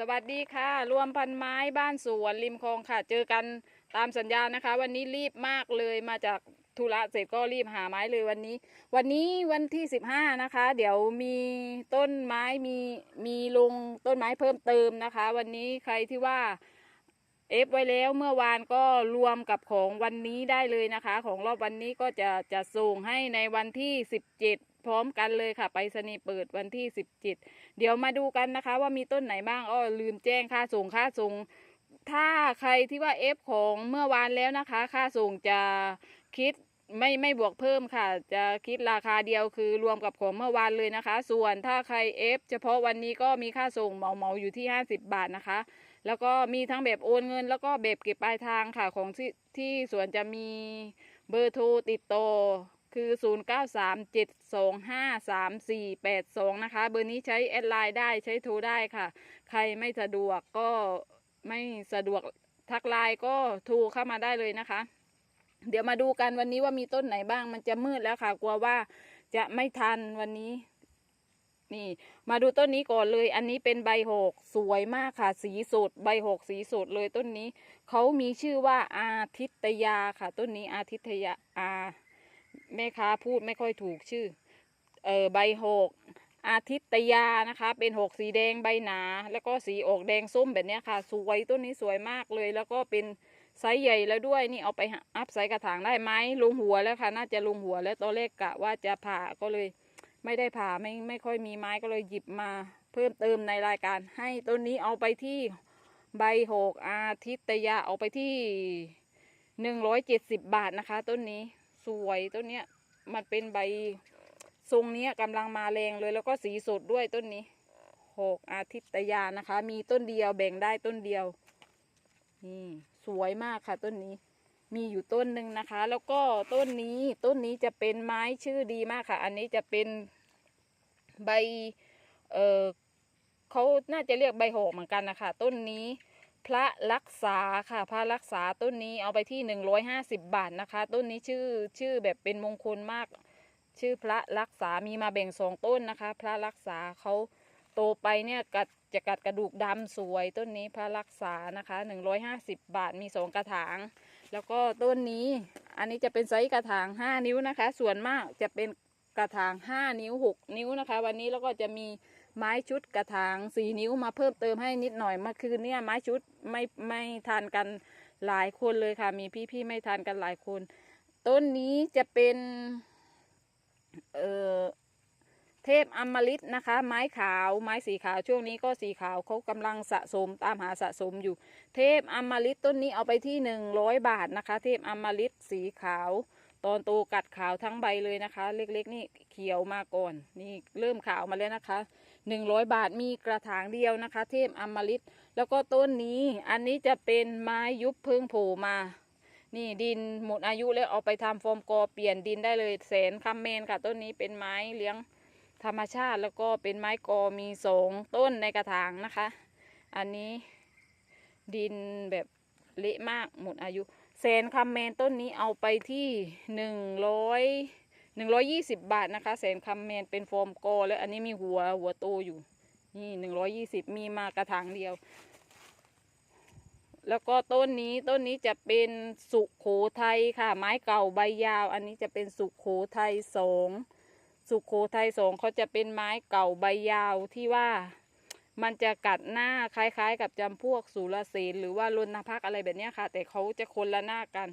สวัสดีค่ะ รวมพันไม้บ้านสวนริมคลองค่ะ เจอกันตามสัญญานะคะ วันนี้รีบมากเลยมาจากธุระเสร็จก็รีบหาไม้เลยวันนี้ วันนี้วันที่สิบห้านะคะ เดี๋ยวมีต้นไม้มีมีลงต้นไม้เพิ่มเติมนะคะ วันนี้ใครที่ว่าเอฟไว้แล้วเมื่อวานก็รวมกับของวันนี้ได้เลยนะคะ ของรอบวันนี้ก็จะจะส่งให้ในวันที่สิบเจ็ด พร้อมกันเลยค่ะไปสนีเปิดวันที่สิบเจ็ดเดี๋ยวมาดูกันนะคะ ว่ามีต้นไหนบ้างอ้อลืมแจ้งค่าส่งค่าส่ง ถ้าใครที่ว่าเอฟของเมื่อวานแล้วนะคะ ค่าส่งจะคิดไม่ไม่บวกเพิ่มค่ะ จะคิดราคาเดียวคือรวมกับของเมื่อวานเลยนะคะ ส่วนถ้าใครเอฟเฉพาะวันนี้ก็มีค่าส่งเหมาเหมาอยู่ที่ 50 บาทนะคะ แล้วก็มีทั้งแบบโอนเงิน แล้วก็แบบเก็บปลายทางค่ะของที่ที่สวนจะมีเบอร์โทรติดต่อ คือ 0937253482 นะคะ เบอร์นี้ใช้แอดไลน์ได้ใช้โทรได้ค่ะ ใครไม่สะดวกก็ไม่สะดวกทักไลน์ก็โทรเข้ามาได้เลยนะคะ เดี๋ยวมาดูกันวันนี้ว่ามีต้นไหนบ้าง มันจะมืดแล้วค่ะ กลัวว่าจะไม่ทันวันนี้ นี่ มาดูต้นนี้ก่อนเลย อันนี้เป็นใบหกสวยมากค่ะ สีสดใบหกสีสดเลยต้นนี้เขามีชื่อว่าอาทิตยาค่ะ ต้นนี้อาทิตยาอา แม่ค้าพูดไม่ค่อยถูกชื่อ เออใบหกอาทิตยานะคะ เป็นหกสีแดงใบหนา แล้วก็สีออกแดงส้มแบบนี้ค่ะ สวยต้นนี้สวยมากเลย แล้วก็เป็นไซส์ใหญ่แล้วด้วยนี่เอาไปอัพใส่กระถางได้ไหมลงหัวแล้วค่ะ น่าจะลงหัวแล้วตอนแรกกะว่าจะผ่าก็เลย ไม่ได้ผ่าไม่ไม่ค่อยมีไม้ก็เลยหยิบมาเพิ่มเติมในรายการ ให้ต้นนี้เอาไปที่ใบหกอาทิตยาเอาไปที่หนึ่งร้อยเจ็ดสิบบาทนะคะ ต้นนี้ สวยต้นเนี้ย มันเป็นใบทรงเนี้ยกำลังมาแรงเลยแล้วก็สีสดด้วยต้นนี้หกอาทิตยานะคะ มีต้นเดียวแบ่งได้ต้นเดียวนี่สวยมากค่ะต้นนี้ มีอยู่ต้นหนึ่งนะคะ แล้วก็ต้นนี้ต้นนี้จะเป็นไม้ชื่อดีมากค่ะ อันนี้จะเป็นใบเออเขาน่าจะเรียกใบหอกเหมือนกันนะคะ ต้นนี้ พระรักษาค่ะ พระรักษาต้นนี้เอาไปที่หนึ่งร้อยห้าสิบบาทนะคะ ต้นนี้ชื่อชื่อแบบเป็นมงคลมาก ชื่อพระรักษามีมาแบ่งสองต้นนะคะ พระรักษาเขาโตไปเนี่ยกัดจะกัดกระดูกดำสวยต้นนี้พระรักษานะคะหนึ่งร้อยห้าสิบบาทมีสองกระถาง แล้วก็ต้นนี้อันนี้จะเป็นไซส์กระถางห้านิ้วนะคะ ส่วนมากจะเป็นกระถางห้านิ้วหกนิ้วนะคะ วันนี้แล้วก็จะมี ไม้ชุดกระถางสีนิ้วมาเพิ่มเติมให้นิดหน่อยเมื่อคืนเนี่ยไม้ชุดไม่ไม่ทานกันหลายคนเลยค่ะ มีพี่ๆไม่ทานกันหลายคน ต้นนี้จะเป็นเอ่อเทพอมฤตนะคะ ไม้ขาวไม้สีขาวช่วงนี้ก็สีขาวเขากำลังสะสมตามหาสะสมอยู่ เทพอมฤตต้นนี้เอาไปที่หนึ่งร้อยบาทนะคะ เทพอมฤตสีขาว ตอนโตกัดขาวทั้งใบเลยนะคะ เล็กๆนี่เขียวมาก่อน นี่เริ่มขาวมาแล้วนะคะ หนึ่งร้อยบาทมีกระถางเดียวนะคะ เทพอมฤตแล้วก็ต้นนี้อันนี้จะเป็นไม้ยุบเพึ่งโผล่มา นี่ดินหมดอายุแล้วเอาไปทำโฟมกอเปลี่ยนดินได้เลยแสนคำเมนค่ะ ต้นนี้เป็นไม้เลี้ยงธรรมชาติแล้วก็เป็นไม้กอมีสองต้นในกระถางนะคะ อันนี้ดินแบบเละมากหมดอายุแสนคำเมนต้นนี้เอาไปที่หนึ่งร้อย หนึ่งร้อยยี่สิบบาทนะคะ แสนคำเมนเป็นโฟมโกแล้วอันนี้มีหัวหัวโตอยู่ นี่หนึ่งร้อยยี่สิบมีมากระถางเดียว แล้วก็ต้นนี้ต้นนี้จะเป็นสุขโขทัยค่ะ ไม้เก่าใบยาว อันนี้จะเป็นสุขโขทัยสองสุขโขทัยสองเขาจะเป็นไม้เก่าใบยาวที่ว่ามันจะกัดหน้าคล้ายๆ กับจำพวกสุรเสนหรือว่ารณพักอะไรแบบนี้ค่ะ แต่เขาจะคนละหน้ากัน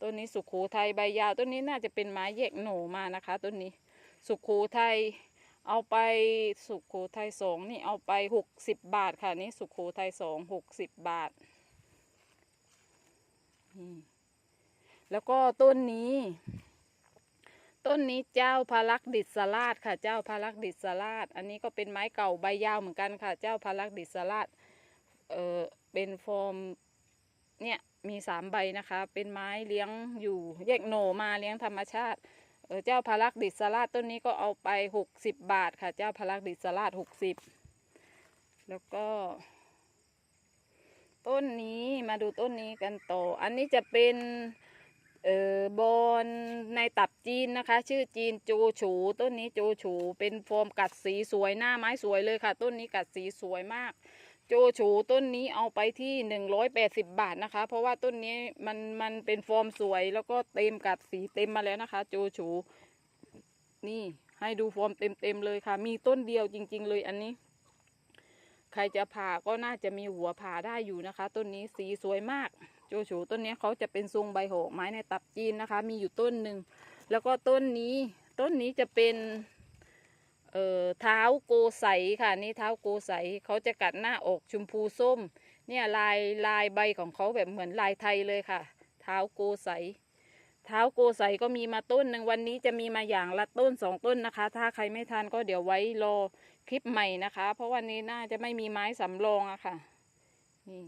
ต้นนี้สุขโขทัยใบยาวต้นนี้น่าจะเป็นไม้แยกโหน่มานะคะต้นนี้สุขโขทัยเอาไปสุขโขทัยสองนี่เอาไปหกสิบบาทค่ะนี่สุขโขทัยสองหกสิบบาทแล้วก็ต้นนี้ ต้นนี้เจ้าพารักดิษราชค่ะ เจ้าพารักดิษราชอันนี้ก็เป็นไม้เก่าใบยาวเหมือนกันค่ะ เจ้าพารักดิษราชเออเป็นฟอร์มเนี่ย มีสามใบนะคะ เป็นไม้เลี้ยงอยู่แยกโหน่มาเลี้ยงธรรมชาติเจ้าพารักดิษราชต้นนี้ก็เอาไปหกสิบบาทค่ะ เจ้าพารักดิษราชหกสิบแล้วก็ ต้นนี้มาดูต้นนี้กันต่อ อันนี้จะเป็นเออบอนในตับจีนนะคะ ชื่อจีนโจฉูต้นนี้โจฉูเป็นโฟมกัดสีสวยหน้าไม้สวยเลยค่ะ ต้นนี้กัดสีสวยมาก โจโฉต้นนี้เอาไปที่หนึ่งร้อยแปดสิบบาทนะคะ เพราะว่าต้นนี้มันมันเป็นฟอร์มสวยแล้วก็เต็มกัดสีเต็มมาแล้วนะคะ โจโฉนี่ให้ดูฟอร์มเต็มเต็มๆเลยค่ะ มีต้นเดียวจริง ๆ เลยอันนี้ ใครจะผ่าก็น่าจะมีหัวผ่าได้อยู่นะคะ ต้นนี้สีสวยมาก โจโฉต้นนี้เขาจะเป็นทรงใบโหกไม้ในตับจีนนะคะ มีอยู่ต้นหนึ่งแล้วก็ต้นนี้ต้นนี้จะเป็น เอ่อเท้าโกใสค่ะนี่เท้าโกใสเขาจะกัดหน้าอกชมพูส้ม เนี่ยลายลายใบของเขาแบบเหมือนลายไทยเลยค่ะ เท้าโกใสเท้าโกใสก็มีมาต้นหนึ่งวันนี้จะมีมาอย่างละต้นสองต้นนะคะ ถ้าใครไม่ทันก็เดี๋ยวไว้รอคลิปใหม่นะคะ เพราะวันนี้น่าจะไม่มีไม้สำรองอะค่ะนี่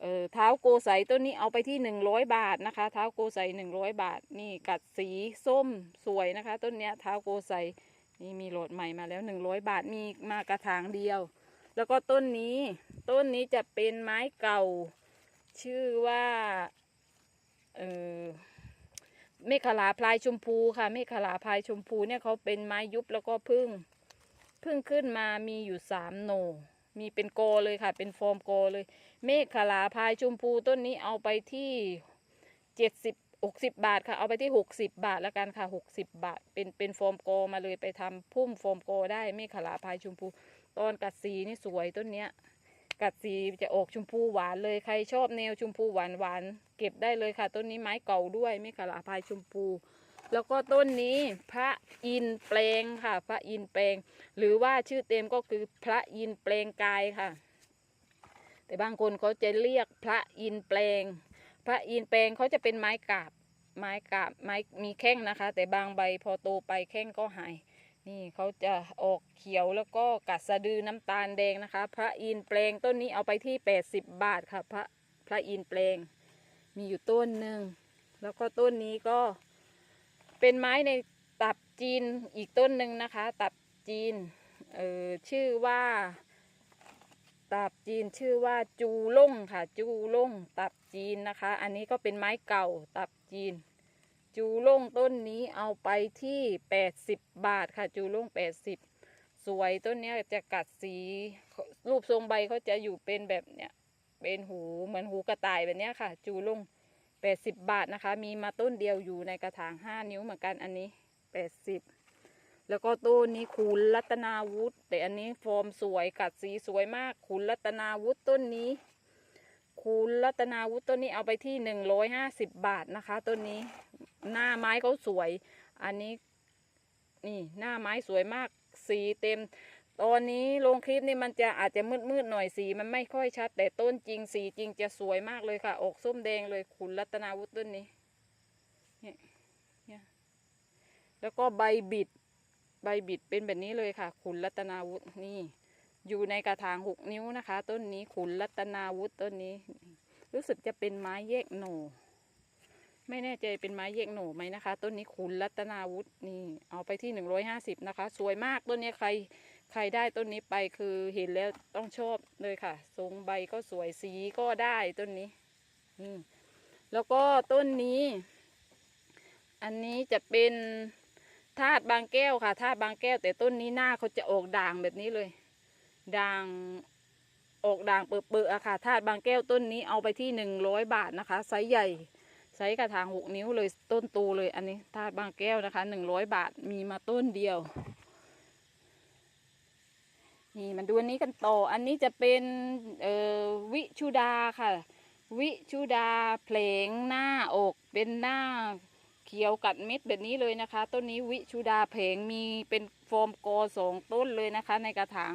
เออเท้าโกใสต้นนี้เอาไปที่หนึ่งร้อยบาทนะคะ เท้าโกใสหนึ่งร้อยบาท นี่กัดสีส้มสวยนะคะ ต้นเนี้ยเท้าโกใส นี่มีโหลดใหม่มาแล้วหนึ่งร้อยบาทมีมากระถางเดียว แล้วก็ต้นนี้ ต้นนี้จะเป็นไม้เก่า ชื่อว่าเออเมฆลาพลายชมพูค่ะเมฆลาพลายชมพูเนี่ยเขาเป็นไม้ยุบแล้วก็พึ่งพึ่งขึ้นมามีอยู่สามโหนมีเป็นโกเลยค่ะ เป็นฟอร์มโกเลย เมฆลาพลายชมพูต้นนี้เอาไปที่เจ็ดสิบ หกสิบบาทค่ะ เอาไปที่หกสิบาทแล้วกันค่ะหกสิบบาท เป็นเป็นโฟมโกมาเลยไปทำพุ่มโฟมโกได้เมฆขลาพายชมพูตอนกัดสีนี่สวยต้นเนี้ย กัดสีจะออกชมพูหวานเลยใครชอบแนวชมพูหวานหวานเก็บได้เลยค่ะ ต้นนี้ไม้เก่าด้วยเมฆขลาพายชมพู แล้วก็ต้นนี้พระอินแปลงค่ะ พระอินแปลง หรือว่าชื่อเต็มก็คือพระอินแปลงกายค่ะ แต่บางคนเขาจะเรียกพระอินแปลง พระอินแปลงเขาจะเป็นไม้กาบ ไม้กาบไม้มีแข้งนะคะ แต่บางใบพอโตไปแข้งก็หาย นี่เขาจะออกเขียวแล้วก็กัดสะดือน้ำตาลแดงนะคะ พระอินแปลงต้นนี้เอาไปที่ 80 บาทค่ะ พระพระอินแปลง มีอยู่ต้นหนึ่งแล้วก็ต้นนี้ก็เป็นไม้ในตับจีนอีกต้นหนึ่งนะคะ ตับจีนเออชื่อว่า ตับจีนชื่อว่าจูล่งค่ะ จูล่งตับ จีนนะคะ อันนี้ก็เป็นไม้เก่าตับจีน จูล่งต้นนี้เอาไปที่ 80 บาทค่ะ จูล่ง 80 สวยต้นนี้จะกัดสี รูปทรงใบเขาจะอยู่เป็นแบบเนี้ยเป็นหูเหมือนหูกระต่ายแบบเนี้ยค่ะ จูล่ง 80 บาทนะคะ มีมาต้นเดียวอยู่ในกระถาง 5 นิ้วเหมือนกันอันนี้ 80แล้วก็ต้นนี้ขุนรัตนาวุฒิแต่อันนี้ฟอร์มสวยกัดสีสวยมากขุนรัตนาวุฒิต้นนี้ ขุนรัตนาวุฒิต้นนี้เอาไปที่หนึ่งร้อยห้าสิบบาทนะคะต้นนี้หน้าไม้เขาสวย อันนี้นี่หน้าไม้สวยมากสีเต็ม ตอนนี้ลงคลิปนี่มันจะอาจจะมืดมืดๆหน่อยสีมันไม่ค่อยชัด แต่ต้นจริงสีจริงจะสวยมากเลยค่ะ ออกส้มแดงเลยขุนรัตนาวุฒิต้นนี้เนี่ยเนี่ยแล้วก็ใบบิด ใบบิดเป็นแบบนี้เลยค่ะขุนรัตนาวุฒินี่ อยู่ในกระถางหกนิ้วนะคะ ต้นนี้ขุนรัตนาวุฒิต้นนี้ รู้สึกจะเป็นไม้แยกโหน่ไม่แน่ใจเป็นไม้แยกโหน่ไหมนะคะ ต้นนี้ขุนรัตนาวุฒินี่เอาไปที่หนึ่งร้อยห้าสิบนะคะ สวยมากต้นนี้ใครใครได้ต้นนี้ไปคือเห็นแล้วต้องชอบเลยค่ะ ทรงใบก็สวยสีก็ได้ต้นนี้อืมแล้วก็ต้นนี้ อันนี้จะเป็นธาตุบางแก้วค่ะธาตุบางแก้ว แต่ต้นนี้หน้าเขาจะออกด่างแบบนี้เลย ด่างออกด่างเปื่อๆอะค่ะธาตุบางแก้วต้นนี้เอาไปที่หนึ่งร้อยบาทนะคะไซส์ใหญ่ไซส์กระถางหกนิ้วเลยต้นตูเลยอันนี้ธาตุบางแก้วนะคะหนึ่งร้อยบาทมีมาต้นเดียว นี่มันดูอันนี้กันต่อ อันนี้จะเป็นเอ่อวิชุดาค่ะ วิชุดาเพลงหน้าอกเป็นหน้าเขียวกัดเม็ดแบบนี้เลยนะคะ ต้นนี้วิชุดาเพลงมีเป็นฟอร์มกอสองต้นเลยนะคะ ในกระถาง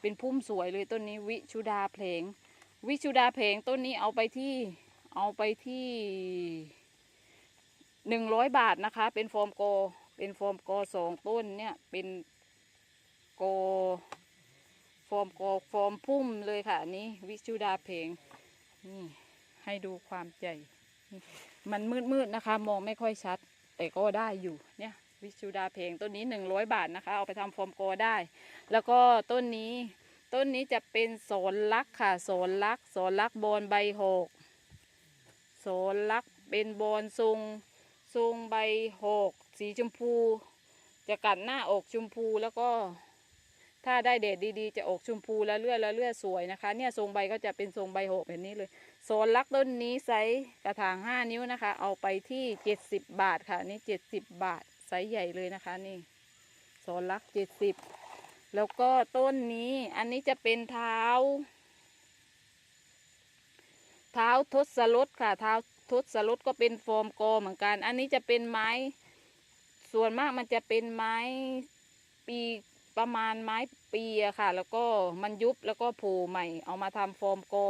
เป็นพุ่มสวยเลยต้นนี้วิชุดาเพลง วิชุดาเพลงต้นนี้เอาไปที่เอาไปที่หนึ่งร้อยบาทนะคะ เป็นฟอร์มกเป็นฟอร์มกสองต้นเนี่ยเป็นโกอฟอร์มกอฟอร์มพุ่มเลยค่ะนนี้วิชุดาเพลงนี่ให้ดูความใหญ่ มันมืดๆนะคะ มองไม่ค่อยชัด แต่ก็ได้อยู่เนี่ย วิชุดาเพลงต้นนี้หนึ่งร้อยบาทนะคะ เอาไปทำฟอร์มโกได้ แล้วก็ต้นนี้ต้นนี้จะเป็นโสนลักค่ะ โสนลัก โสนลักบอนใบหกโสนลักเป็นบอนทรงทรงใบหกสีชมพู จะกัดหน้าอกชมพูแล้วก็ ถ้าได้เดดดีๆ จะอกชมพูและเลือยและเลือยสวยนะคะ เนี่ยทรงใบก็จะเป็นทรงใบหกแบบนี้เลยโซนลักต้นนี้ไซส์กระถาง5นิ้วนะคะ เอาไปที่70บาทค่ะนี่70บาท ไซส์ใหญ่เลยนะคะนี่โซนลัก70แล้วก็ต้นนี้อันนี้จะเป็นเท้า เท้าทศรถค่ะ เท้าทศรถก็เป็นฟอร์มกอเหมือนกัน อันนี้จะเป็นไม้ ส่วนมากมันจะเป็นไม้ปีประมาณไม้ปีอะค่ะ แล้วก็มันยุบแล้วก็โผล่ใหม่ เอามาทำฟอร์มกอ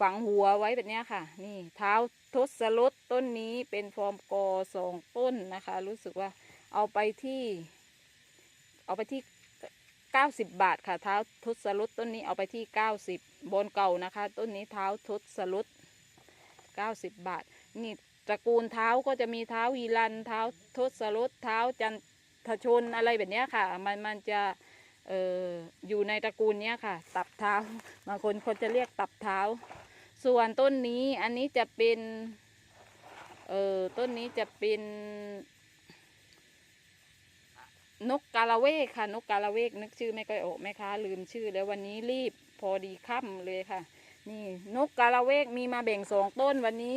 ฝังหัวไว้แบบนี้ค่ะ นี่เท้าทศรถต้นนี้เป็นฟอร์มกอสองต้นนะคะ รู้สึกว่าเอาไปที่ เอาไปที่90บาทค่ะ เท้าทศรถต้นนี้เอาไปที่90บนเก่านะคะ ต้นนี้เท้าทศรถ90บาท นี่ตระกูลเท้าก็จะมีเท้าวีรันเท้าทศรถเท้าจันทชนอะไรแบบนี้ค่ะ มันมันจะอออยู่ในตระกูลนี้ค่ะ ตับเท้าบางคนคนจะเรียกตับเท้า ส่วนต้นนี้อันนี้จะเป็นเออต้นนี้จะเป็นนกกาละเวกค่ะ นกกาละเวกนึกชื่อไม่ค่อยออกแม่ค้าลืมชื่อ แล้ววันนี้รีบพอดีค่ำเลยค่ะ นี่นกกาละเวกมีมาแบ่งสองต้นวันนี้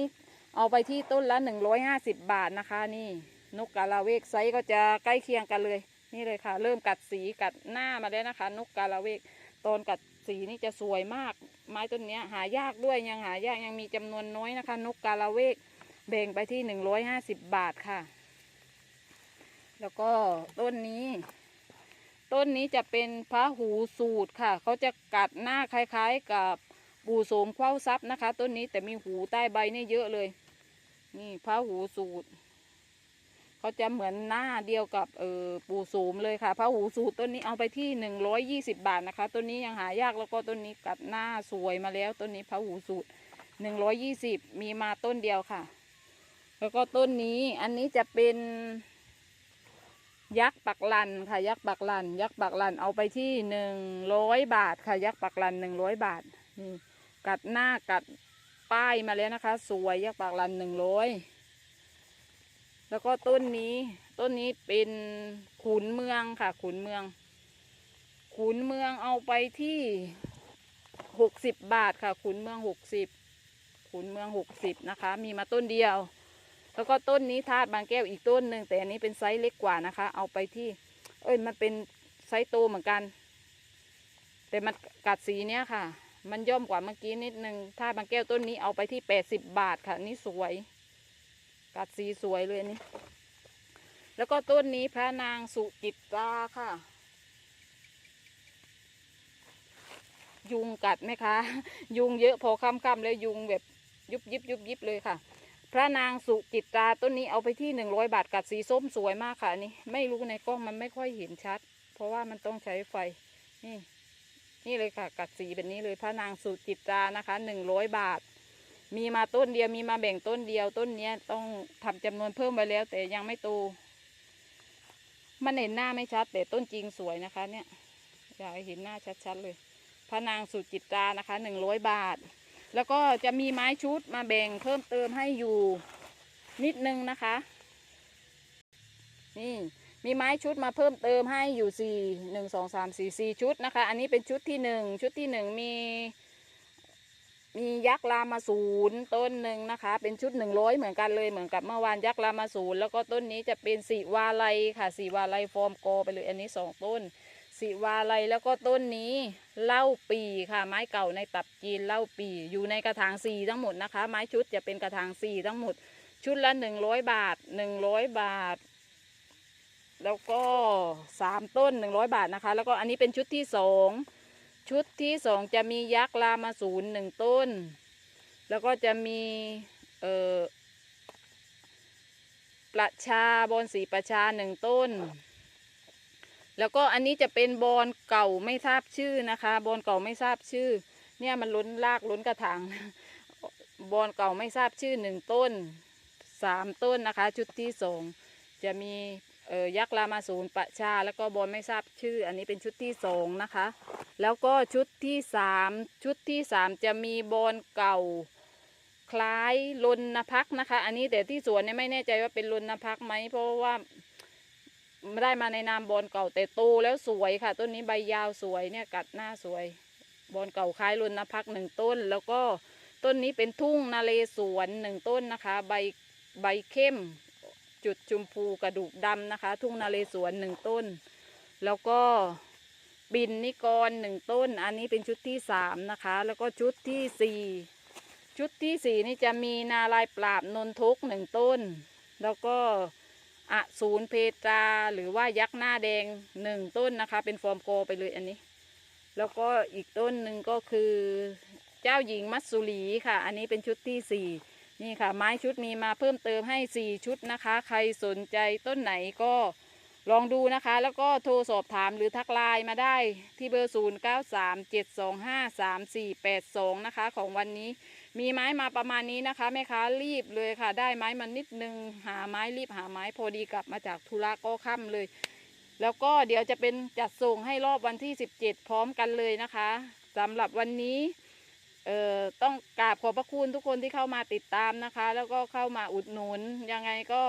เอาไปที่ต้นละหนึ่งร้อยห้าสิบบาทนะคะ นี่ นกกาละเวกไซส์ก็จะใกล้เคียงกันเลย นี่เลยค่ะ เริ่มกัดสีกัดหน้ามาแล้วนะคะ นกกาละเวกตอนกัดสีนี่จะสวยมาก ไม้ต้นนี้หายากด้วยยังหายากยังมีจำนวนน้อยนะคะ นกกาละเวกแบ่งไปที่หนึ่งร้อยห้าสิบบาทค่ะ แล้วก็ต้นนี้ ต้นนี้จะเป็นพระหูสูตรค่ะ เขาจะกัดหน้าคล้ายๆกับปูโสมเข้าซับนะคะ ต้นนี้แต่มีหูใต้ใบนี่เยอะเลย นี่พระหูสูตร เขาจะเหมือนหน้าเดียวกับเออปูโสมเลยค่ะพระหูสูตรต้นนี้เอาไปที่หนึ่งร้อยยี่สิบาทนะคะต้นนี้ยังหายากแล้วก็ต้นนี้กัดหน้าสวยมาแล้วต้นนี้พระหูสูตรหนึ่งร้อยยี่สิบมีมาต้นเดียวค่ะ แล้วก็ต้นนี้อันนี้จะเป็นยักษ์ปักลันค่ะยักษ์ปักลัน ยักษ์ปักลันเอาไปที่หนึ่งร้อยบาทค่ะยักษ์ปักลันหนึ่งร้อยบาทนี่กัดหน้ากัดป้ายมาแล้วนะคะ สวยยักษ์ปักลันหนึ่งร้อย แล้วก็ต้นนี้ต้นนี้เป็นขุนเมืองค่ะ ขุนเมือง ขุนเมืองเอาไปที่หกสิบบาทค่ะ ขุนเมืองหกสิบขุนเมืองหกสิบนะคะ มีมาต้นเดียว แล้วก็ต้นนี้ธาตุบางแก้วอีกต้นหนึ่งแต่อันนี้เป็นไซส์เล็กกว่านะคะ เอาไปที่ เอ้ยมันเป็นไซส์โตเหมือนกัน แต่มันกัดสีเนี้ยค่ะ มันย่อมกว่าเมื่อกี้นิดนึงธาตุบางแก้วต้นนี้เอาไปที่แปดสิบบาทค่ะนี่สวย กัดสีสวยเลยนี่ แล้วก็ต้นนี้พระนางสุจิตราค่ะ ยุงกัดไหมคะ ยุงเยอะพอค่ำๆแล้วยุงแบบยุบยิบยุบยิบเลยค่ะ พระนางสุจิตราต้นนี้เอาไปที่หนึ่งร้อยบาทกัดสีส้มสวยมากค่ะนนี่ไม่รู้ในกล้องมันไม่ค่อยเห็นชัด เพราะว่ามันต้องใช้ไฟนี่ นี่เลยค่ะ กัดสีแบบนี้เลยพระนางสุจิตรานะคะหนึ่งร้อยบาท มีมาต้นเดียวมีมาแบ่งต้นเดียวต้นเนี้ยต้องทำจำนวนเพิ่มไปแล้ว แต่ยังไม่โตมันเห็นหน้าไม่ชัด แต่ต้นจริงสวยนะคะ เนี่ยอยากเห็นหน้าชัดๆเลยพระนางสุจิตรานะคะหนึ่งร้อยบาท แล้วก็จะมีไม้ชุดมาแบ่งเพิ่มเติมให้อยู่นิดนึงนะคะ นี่มีไม้ชุดมาเพิ่มเติมให้อยู่สี่หนึ่งสองสามสี่สี่ชุดนะคะ อันนี้เป็นชุดที่หนึ่งชุดที่หนึ่งมี มียักษ์รามาศูนย์ต้นหนึ่งนะคะ เป็นชุดหนึ่งร้อยเหมือนกันเลยเหมือนกับเมื่อวานยักษ์รามาศูนย์แล้วก็ต้นนี้จะเป็นสีวาไลค่ะสีวาไลฟอร์มโกไปเลยอันนี้สองต้นสิวาไลแล้วก็ต้นนี้เล้าปีค่ะ ไม้เก่าในตับจีนเล้าปี อยู่ในกระถางสี่ทั้งหมดนะคะ ไม้ชุดจะเป็นกระถางสี่ทั้งหมด ชุดละหนึ่งร้อยบาทหนึ่งร้อยบาท แล้วก็สามต้นหนึ่งร้อยบาทนะคะ แล้วก็อันนี้เป็นชุดที่สอง ชุดที่สองจะมียักษ์รามาศูนย์หนึ่งต้น แล้วก็จะมีเอ่อประชาบอนสีประชาหนึ่งต้น แล้วก็อันนี้จะเป็นบอนเก่าไม่ทราบชื่อนะคะบอนเก่าไม่ทราบชื่อ เนี่ยมันล้นลากล้นกระถางบอนเก่าไม่ทราบชื่อหนึ่งต้นสามต้นนะคะ ชุดที่สองจะมี เออยักษ์รามาศูนย์ประชา แล้วก็บอนไม่ทราบชื่อ อันนี้เป็นชุดที่สองนะคะ แล้วก็ชุดที่สามชุดที่สามจะมีบอนเก่า คล้ายลนพักนะคะ อันนี้แต่ที่สวนเนี่ยไม่แน่ใจว่าเป็นลนพักไหมเพราะว่าไม่ได้มาในนามบอลเก่าแต่โตแล้วสวยค่ะ ต้นนี้ใบยาวสวยเนี่ยกัดหน้าสวยบอลเก่าคล้ายรุนนพักหนึ่งต้น แล้วก็ต้นนี้เป็นทุ่งนาเลสวนหนึ่งต้นนะคะ ใบใบเข้ม จุดชมพูกระดูกดำนะคะ ทุ่งนาเลสวนหนึ่งต้น แล้วก็บินนิกรหนึ่งต้น อันนี้เป็นชุดที่สามนะคะ แล้วก็ชุดที่สี่ชุดที่สี่นี่จะมีนาลายปราบนนทุกหนึ่งต้น แล้วก็อสูรเพตราหรือว่ายักษ์หน้าแดงหนึ่งต้นนะคะ เป็นฟอร์มโกไปเลยอันนี้ แล้วก็อีกต้นหนึ่งก็คือเจ้าหญิงมัตสุรีค่ะ อันนี้เป็นชุดที่สี่ นี่ค่ะไม้ชุดมีมาเพิ่มเติมให้สี่ชุดนะคะ ใครสนใจต้นไหนก็ลองดูนะคะ แล้วก็โทรสอบถามหรือทักไลน์มาได้ที่เบอร์ 0 9 3 7 2 5 3 4 8 2 นะคะ ของวันนี้มีไม้มาประมาณนี้นะคะแม่ค้ารีบเลยค่ะ ได้ไม้มานิดนึง หาไม้รีบหาไม้พอดีกลับมาจากธุระก็ค่ำเลย แล้วก็เดี๋ยวจะเป็นจัดส่งให้รอบวันที่ 17 พร้อมกันเลยนะคะสำหรับวันนี้ เอ่อต้องกราบขอบพระคุณทุกคนที่เข้ามาติดตามนะคะ แล้วก็เข้ามาอุดหนุนยังไงก็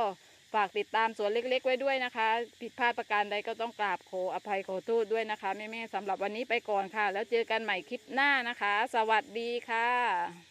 ฝากติดตามสวนเล็ก ๆ ไว้ด้วยนะคะ ผิดพลาดประการใดก็ต้องกราบขออภัยขอโทษด้วยนะคะแม่ๆสำหรับวันนี้ไปก่อนค่ะ แล้วเจอกันใหม่คลิปหน้านะคะ สวัสดีค่ะ